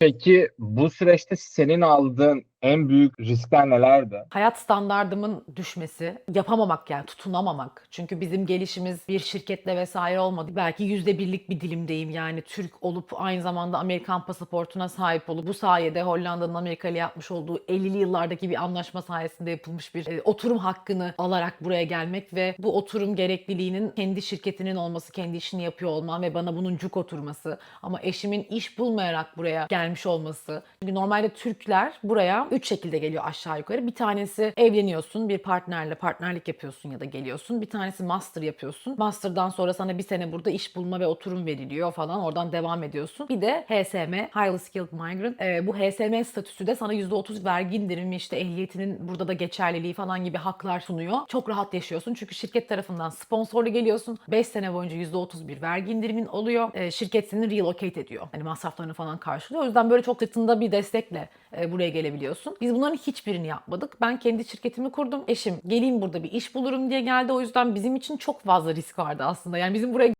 Peki bu süreçte senin aldığın en büyük riskler nelerdi? Hayat standardımın düşmesi, yapamamak yani tutunamamak. Çünkü bizim gelişimiz bir şirketle vesaire olmadı. Belki yüzde birlik bir dilimdeyim yani Türk olup aynı zamanda Amerikan pasaportuna sahip olup bu sayede Hollanda'nın Amerika ile yapmış olduğu 50'li yıllardaki bir anlaşma sayesinde yapılmış bir e, oturum hakkını alarak buraya gelmek ve bu oturum gerekliliğinin kendi şirketinin olması, kendi işini yapıyor olmam ve bana bunun cuk oturması ama eşimin iş bulmayarak buraya gelmiş olması. Çünkü normalde Türkler buraya üç şekilde geliyor aşağı yukarı. Bir tanesi evleniyorsun, bir partnerle partnerlik yapıyorsun ya da geliyorsun. Bir tanesi master yapıyorsun. Master'dan sonra sana bir sene burada iş bulma ve oturum veriliyor falan. Oradan devam ediyorsun. Bir de HSM, Highly Skilled Migrant. Ee, bu HSM statüsü de sana %30 vergi indirimi, işte ehliyetinin burada da geçerliliği falan gibi haklar sunuyor. Çok rahat yaşıyorsun. Çünkü şirket tarafından sponsorlu geliyorsun. 5 sene boyunca %30 bir vergi indirimin oluyor. Ee, şirket seni relocate ediyor. Hani masraflarını falan karşılıyor. O yüzden böyle çok sırtında bir destekle e, buraya gelebiliyorsun. Biz bunların hiçbirini yapmadık. Ben kendi şirketimi kurdum. Eşim geleyim burada bir iş bulurum diye geldi. O yüzden bizim için çok fazla risk vardı aslında. Yani bizim buraya